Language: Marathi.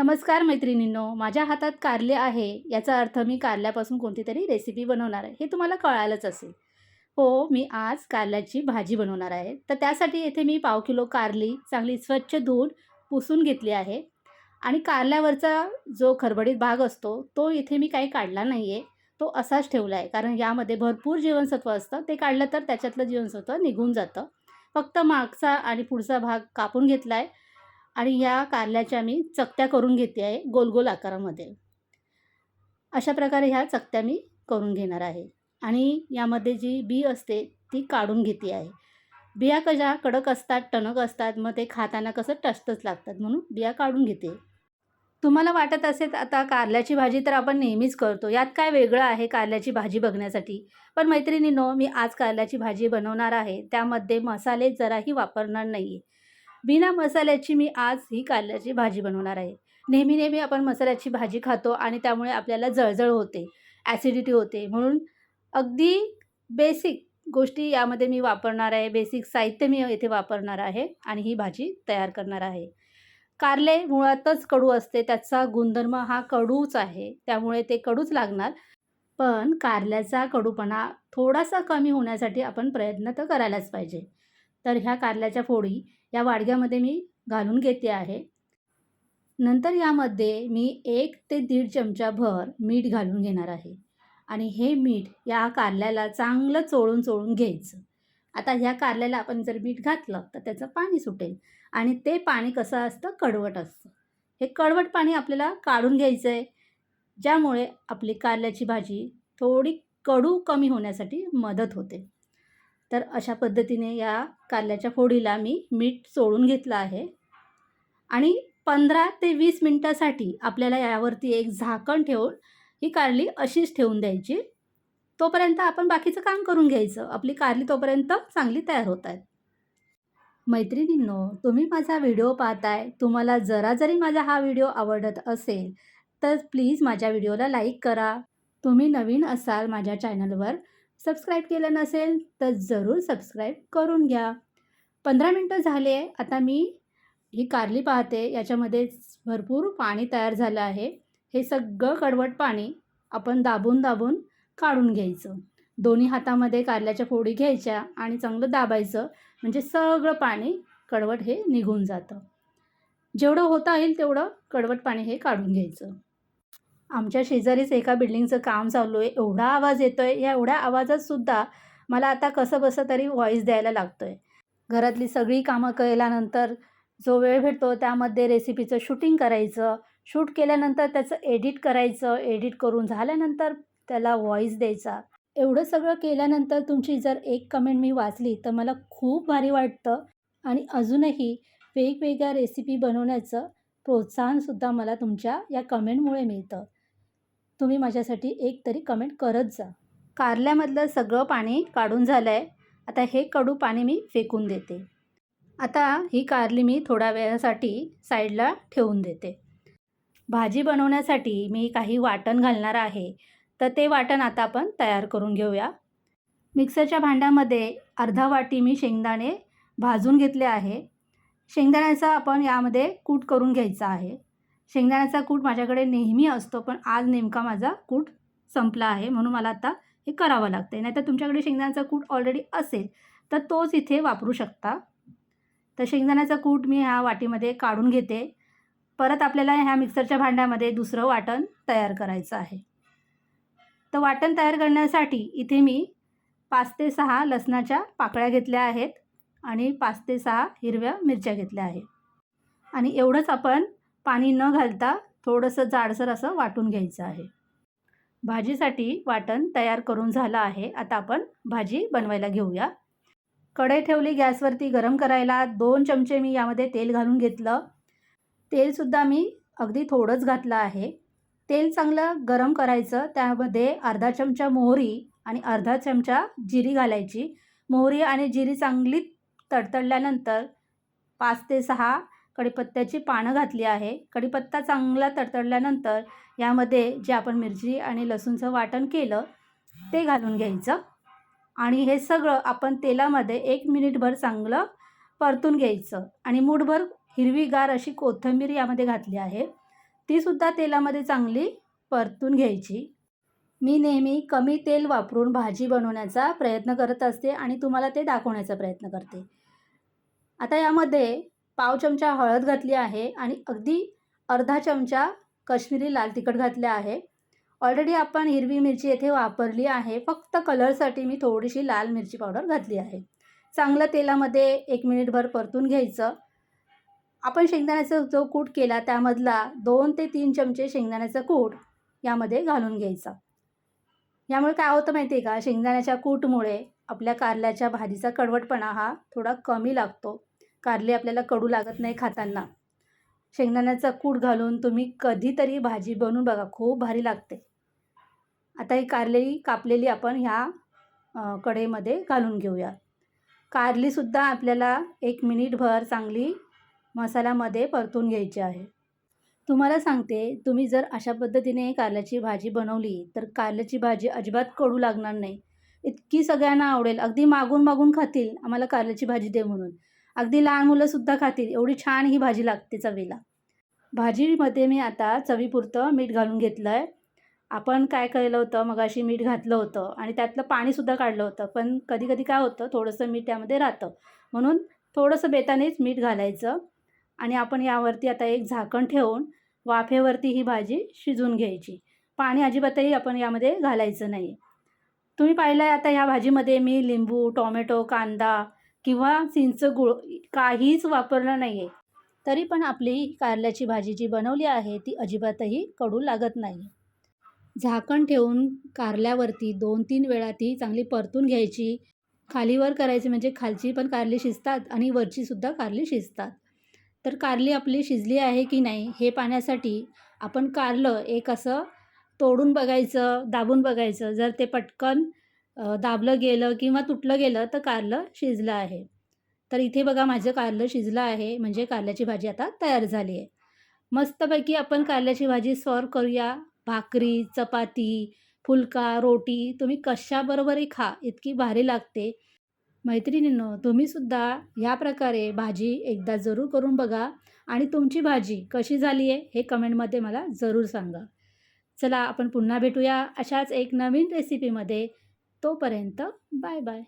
नमस्कार मैत्रिणींनो माझ्या हातात कारले आहे. याचा अर्थ मी कारल्यापासून कोणती तरी रेसिपी बनवणार आहे. हे तुम्हाला कळालंच असेल. हो मी आज कारल्याची भाजी बनवणार आहे. तर त्यासाठी येथे मी पाव किलो कारली चांगली स्वच्छ धुवून पुसून घेतली आहे. आणि कारल्यावरचा जो खरबडीत भाग असतो तो इथे मी काही काढला नाही आहे तो असाच ठेवला आहे. कारण यामध्ये भरपूर जीवनसत्व असतं. ते काढलं तर त्याच्यातलं जीवनसत्व निघून जातं. फक्त मागचा आणि पुढचा भाग कापून घेतला आहे आणि ह्या कारल्याच्या मी चकत्या करून घेते आहे गोल गोल आकारामध्ये. अशा प्रकारे ह्या चकत्या मी करून घेणार आहे. आणि यामध्ये जी बी असते ती काढून घेते आहे. बिया कशा कडक असतात टणक असतात मग ते खाताना कसं टचटच लागतात म्हणून बिया काढून घेते. तुम्हाला वाटत असेल आता कारल्याची भाजी तर आपण नेहमीच करतो. यात काय वेगळं आहे कारल्याची भाजी बघण्यासाठी? पण मैत्रिणींनो मी आज कारल्याची भाजी बनवणार आहे. त्यामध्ये मसाले जराही वापरणार नाही आहे बिना मसाल्याची मी आज ही कारल्याची भाजी बनवणार आहे. नेहमी नेहमी आपण मसाल्याची भाजी खातो आणि त्यामुळे आपल्याला जळजळ होते ॲसिडिटी होते. म्हणून अगदी बेसिक गोष्टी यामध्ये मी वापरणार आहे. बेसिक साहित्य मी येथे वापरणार आहे आणि ही भाजी तयार करणार आहे. कारले मुळातच कडू असते. त्याचा गुणधर्म हा कडूच आहे. त्यामुळे ते कडूच लागणार. पण कारल्याचा कडूपणा थोडासा कमी होण्यासाठी आपण प्रयत्न तर करायलाच पाहिजे. तर ह्या कारल्याच्या फोडी या वाडग्यामध्ये मी घालून घेते आहे. नंतर यामध्ये मी एक ते दीड चमचाभर मीठ घालून घेणार आहे. आणि हे मीठ या कारल्याला चांगलं चोळून चोळून घ्यायचं. आता ह्या कारल्याला आपण जर मीठ घातलं तर त्याचं पाणी सुटेल. आणि ते पाणी कसं असतं? कडवट असतं. हे कडवट पाणी आपल्याला काढून घ्यायचं आहे ज्यामुळे आपली कारल्याची भाजी थोडी कडू कमी होण्यासाठी मदत होते. तर अशा पद्धतीने या कारल्याच्या फोडीला मी मीठ चोळून घेतलं आहे. आणि पंधरा ते वीस मिनटासाठी आपल्याला यावरती एक झाकण ठेवून ही कारली अशीच ठेवून द्यायची. तोपर्यंत आपण बाकीचं काम करून घ्यायचं. आपली कारली तोपर्यंत चांगली तयार होत आहेत. मैत्रिणींनो तुम्ही माझा व्हिडिओ पाहताय. तुम्हाला जरा जरी माझा हा व्हिडिओ आवडत असेल तर प्लीज माझ्या व्हिडिओला लाईक करा. तुम्ही नवीन असाल माझ्या चॅनलवर सबस्क्राईब केलं नसेल तर जरूर सबस्क्राईब करून घ्या. पंधरा मिनटं झाले आता मी ही कारली पाहते. याच्यामध्ये भरपूर पाणी तयार झालं आहे. हे सगळं कडवट पाणी आपण दाबून दाबून काढून घ्यायचं. दोन्ही हातामध्ये कारल्याच्या फोडी घ्यायच्या आणि चांगलं दाबायचं. म्हणजे सगळं पाणी कडवट हे निघून जातं. जेवढं होता येईल तेवढं कडवट पाणी हे काढून घ्यायचं. आमच्या शेजारीच एका बिल्डिंगचं काम चालू आहे. एवढा आवाज येतो आहे या एवढ्या आवाजातसुद्धा मला आता कसं बसं तरी व्हॉईस द्यायला लागतो आहे घरातली सगळी कामं केल्यानंतर जो वेळ भेटतो त्यामध्ये रेसिपीचं शूटिंग करायचं. शूट केल्यानंतर त्याचं एडिट करायचं. एडिट करून झाल्यानंतर त्याला व्हॉईस द्यायचा. एवढं सगळं केल्यानंतर तुमची जर एक कमेंट मी वाचली तर मला खूप भारी वाटतं. आणि अजूनही वेगवेगळ्या रेसिपी बनवण्याचं प्रोत्साहनसुद्धा मला तुमच्या या कमेंटमुळे मिळतं. तुम्ही माझ्यासाठी एक तरी कमेंट करत जा. कारल्यामधलं सगळं पाणी काढून झालं आहे आता हे कडू पाणी मी फेकून देते. आता ही कारली मी थोड्या वेळासाठी साईडला ठेवून देते. भाजी बनवण्यासाठी मी काही वाटण घालणार आहे. तर ते वाटण आता आपण तयार करून घेऊया. मिक्सरच्या भांड्यामध्ये अर्धा वाटी मी शेंगदाणे भाजून घेतले आहे. शेंगदाण्याचा आपण यामध्ये कूट करून घ्यायचा आहे. शेंगदाण्याचा कूट माझ्याकडे नेहमी असतो पण आज नेमका माझा कूट संपला आहे म्हणून मला आता हे करावं लागतं आहे नाहीतर तुमच्याकडे शेंगदाण्याचा कूट ऑलरेडी असेल तर तोच इथे वापरू शकता. तर शेंगदाण्याचा कूट मी ह्या वाटीमध्ये काढून घेते. परत आपल्याला ह्या मिक्सरच्या भांड्यामध्ये दुसरं वाटण तयार करायचं आहे. तर वाटण तयार करण्यासाठी इथे मी पाच ते सहा लसणाच्या पाकळ्या घेतल्या आहेत आणि पाच ते सहा हिरव्या मिरच्या घेतल्या आहेत. आणि एवढंच आपण पाणी न घालता थोडंसं जाडसर असं वाटून घ्यायचं आहे. भाजीसाठी वाटण तयार करून झालं आहे. आता आपण भाजी बनवायला घेऊया. कढई ठेवली गॅसवरती गरम करायला दोन चमचे मी यामध्ये तेल घालून घेतलं. तेलसुद्धा मी अगदी थोडंच घातलं आहे. तेल चांगलं गरम करायचं. त्यामध्ये अर्धा चमचा मोहरी आणि अर्धा चमचा जिरी घालायची. मोहरी आणि जिरी चांगली तडतडल्यानंतर पाच ते सहा कढीपत्त्याची पानं घातली आहे. कढीपत्ता चांगला तडतडल्यानंतर यामध्ये जे आपण मिरची आणि लसूणचं वाटण केलं ते घालून घ्यायचं. आणि हे सगळं आपण तेलामध्ये एक मिनिटभर चांगलं परतून घ्यायचं. आणि मूठभर हिरवीगार अशी कोथिंबीर यामध्ये घातली आहे. तीसुद्धा तेलामध्ये चांगली परतून घ्यायची. मी नेहमी कमी तेल वापरून भाजी बनवण्याचा प्रयत्न करत असते आणि तुम्हाला ते दाखवण्याचा प्रयत्न करते. आता यामध्ये पाव चमचा हळद घातली आहे आणि अगदी अर्धा चमचा कश्मीरी लाल तिखट घातले आहे. ऑलरेडी आपण हिरवी मिरची येथे वापरली आहे. फक्त कलरसाठी मी थोडीशी लाल मिरची पावडर घातली आहे. चांगलं तेलामध्ये एक मिनिटभर परतून घ्यायचं. आपण शेंगदाण्याचा जो कूट केला त्यामधला दोन ते तीन चमचे शेंगदाण्याचा कूट यामध्ये घालून घ्यायचा. यामुळे काय होतं माहिती आहे का? शेंगदाण्याच्या कूटमुळे आपल्या कारल्याच्या भाजीचा कडवटपणा हा थोडा कमी लागतो. कारले आपल्याला कडू लागत नाही खाताना. शेंगदाण्याचा कूट घालून तुम्ही कधीतरी भाजी बनवून बघा खूप भारी लागते. आता ही कारली कापलेली आपण ह्या अ, कढईमध्ये घालून घेऊया. कारलीसुद्धा आपल्याला एक मिनिटभर चांगली मसाल्यामध्ये परतून घ्यायची आहे. तुम्हाला सांगते तुम्ही जर अशा पद्धतीने कारल्याची भाजी बनवली तर कारल्याची भाजी अजिबात कडू लागणार नाही. इतकी सगळ्यांना आवडेल. अगदी मागून मागून खातील. आम्हाला कारल्याची भाजी दे म्हणून. अगदी लहान मुलंसुद्धा खातील. एवढी छान ही भाजी लागते चवीला. भाजीमध्ये मी आता चवीपुरतं मीठ घालून घेतलं आहे आपण काय केलं होतं? मगाशी मीठ घातलं होतं आणि त्यातलं पाणीसुद्धा काढलं होतं. पण कधी कधी काय होतं? थोडंसं मीठ त्यामध्ये राहतं. म्हणून थोडंसं बेतानेच मीठ घालायचं आणि आपण यावरती आता एक झाकण ठेवून वाफेवरती ही भाजी शिजून घ्यायची. पाणी अजिबातही आपण यामध्ये घालायचं नाही. तुम्ही पाहिलं आहे आता ह्या भाजीमध्ये मी लिंबू टोमॅटो कांदा किंवा चिंच गुळ काहीच वापरलं नाही आहे तरी पण आपली कारल्याची भाजी जी बनवली आहे ती अजिबातही कडू लागत नाही. झाकण ठेवून कारल्यावरती दोन तीन वेळा ती चांगली परतून घ्यायची. खालीवर करायची म्हणजे खालची पण कारली शिजतात आणि वरचीसुद्धा कारली शिजतात. तर कारली आपली शिजली आहे की नाही हे पाहण्यासाठी आपण कारलं एक असं तोडून बघायचं दाबून बघायचं. जर ते पटकन दाबलं गेलं किंवा तुटलं गेलं तर कारलं शिजलं आहे. तर इथे बघा माझं कारलं शिजलं आहे म्हणजे कारल्याची भाजी आता तयार झाली आहे. मस्तपैकी आपण कारल्याची भाजी सर्व करूया. भाकरी चपाती फुलका रोटी तुम्ही कशाबरोबरही खा इतकी भारी लागते. मैत्रिणींनो तुम्हीसुद्धा ह्या प्रकारे भाजी एकदा जरूर करून बघा. आणि तुमची भाजी कशी झाली आहे हे कमेंटमध्ये मला जरूर सांगा. चला आपण पुन्हा भेटूया अशाच एक नवीन रेसिपीमध्ये तोपर्यंत बाय बाय.